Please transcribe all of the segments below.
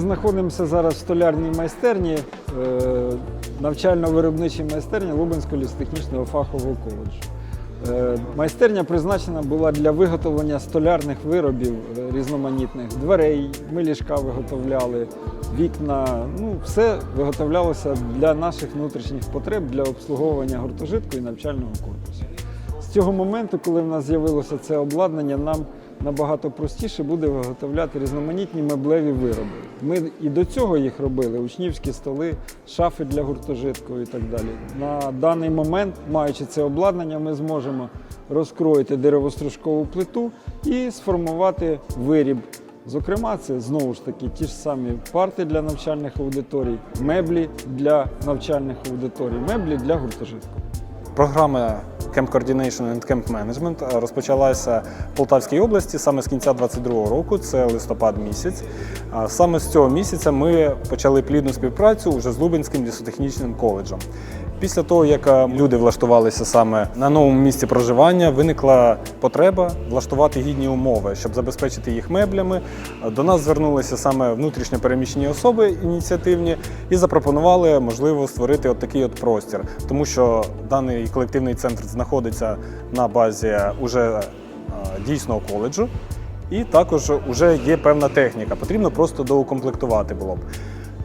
знаходимося зараз в столярній майстерні, е, навчально-виробничій майстерні Лубенського лісотехнічного фахового коледжу. Е, Майстерня призначена була для виготовлення столярних виробів е, різноманітних, дверей, ми ліжка виготовляли, вікна. Ну, все виготовлялося для наших внутрішніх потреб для обслуговування гуртожитку і навчального корпусу. З цього моменту, коли в нас з'явилося це обладнання, нам набагато простіше буде виготовляти різноманітні меблеві вироби. Ми і до цього їх робили: учнівські столи, шафи для гуртожитку і так далі. На даний момент, маючи це обладнання, ми зможемо розкроїти деревостружкову плиту і сформувати виріб. Зокрема, це знову ж таки ті ж самі парти для навчальних аудиторій, меблі для навчальних аудиторій, меблі для гуртожитку. Програма Camp Coordination and Camp Management розпочалася в Полтавській області саме з кінця 2022 року, це листопад місяць. Саме з цього місяця ми почали плідну співпрацю вже з Лубенським лісотехнічним коледжем. Після того, як е, люди влаштувалися саме на новому місці проживання, виникла потреба влаштувати гідні умови, щоб забезпечити їх меблями. До нас звернулися саме внутрішньо переміщені особи ініціативні і запропонували можливо створити от такий от простір, тому що даний колективний центр знаходиться на базі уже е, дійсного коледжу. І також вже є певна техніка, потрібно просто доукомплектувати було б.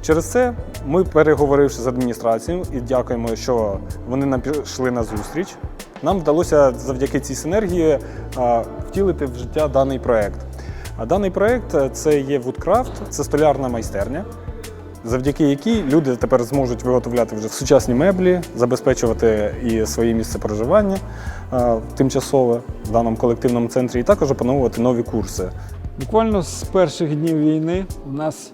Через це ми, переговоривши з адміністрацією, і дякуємо, що вони нам пішли на зустріч. Нам вдалося завдяки цій синергії втілити в життя даний проект. А даний проект е, це є Woodcraft, це столярна майстерня, завдяки якій люди тепер зможуть виготовляти вже сучасні меблі, забезпечувати і своє місце проживання тимчасове в даному колективному центрі, і також опановувати нові курси. Буквально з перших днів війни у нас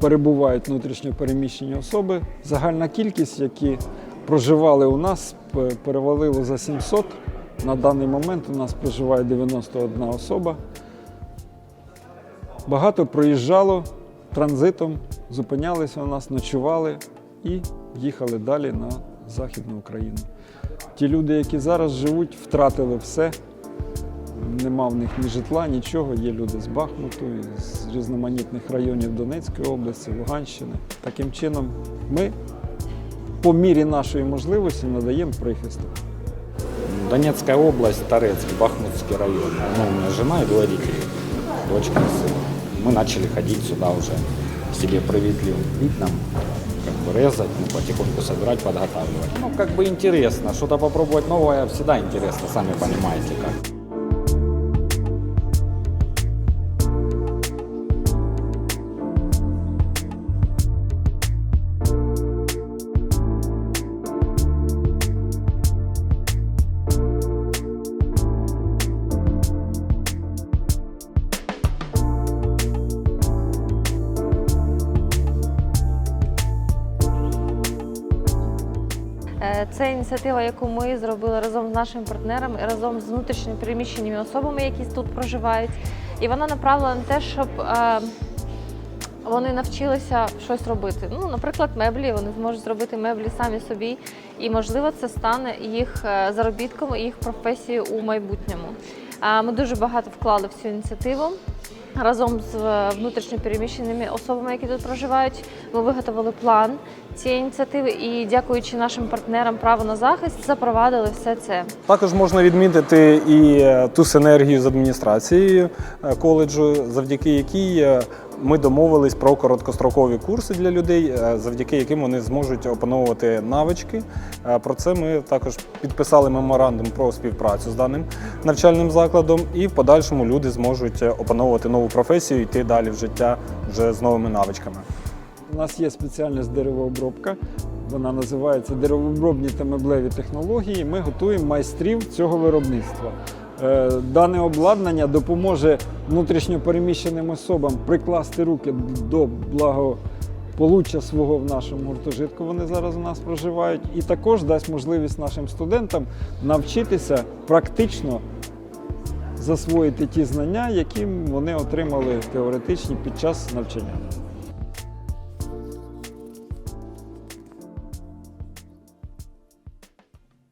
перебувають внутрішньо переміщені особи. Загальна кількість, які проживали у нас, перевалило за 700. На даний момент у нас проживає 91 особа. Багато проїжджало транзитом, зупинялися у нас, ночували і їхали далі на Західну Україну. Ті люди, які зараз живуть, втратили все Нема в них ні житла, нічого. Є люди з Бахмуту, і з різноманітних районів Донецької області, Луганщини. Таким чином, ми по мірі нашої можливості надаємо прихисток. Донецкая область, Торецк, Бахмутский район. Ну, у меня жена и двое детей, дочка и сын. Мы начали ходить сюда уже, себе привыкли вид нам, как бы резать, ну, потихоньку собирать, подготавливать. Ну, как бы интересно, что-то попробовать новое всегда интересно, сами понимаете как. Це ініціатива, яку ми зробили разом з нашими партнерами, разом з внутрішньо переміщеними особами, які тут проживають. І вона направлена на те, щоб е, вони навчилися щось робити. Ну, наприклад, меблі. Вони зможуть зробити меблі самі собі, і можливо це стане їх е, заробітком, і їх професією у майбутньому. Ми дуже багато вклали в цю ініціативу. Разом з е, внутрішньо переміщеними особами, які тут проживають, ми виготовили план цієї ініціативи і, дякуючи нашим партнерам право на захист, запровадили все це. Також можна відмітити і е, ту синергію з адміністрацією е, коледжу, завдяки якій е, ми домовились про короткострокові курси для людей, завдяки яким вони зможуть опановувати навички. Про це ми також підписали меморандум про співпрацю з даним навчальним закладом, і в подальшому люди зможуть опановувати нову професію йти далі в життя вже з новими навичками. У нас є спеціальність деревообробка. Вона називається деревообробні та меблеві технології. Ми готуємо майстрів цього виробництва. Е, Дане обладнання допоможе внутрішньо переміщеним особам прикласти руки до благополуччя свого в нашому гуртожитку. Вони зараз у нас проживають, і також дасть можливість нашим студентам навчитися практично засвоїти ті знання, які вони отримали теоретичні під час навчання.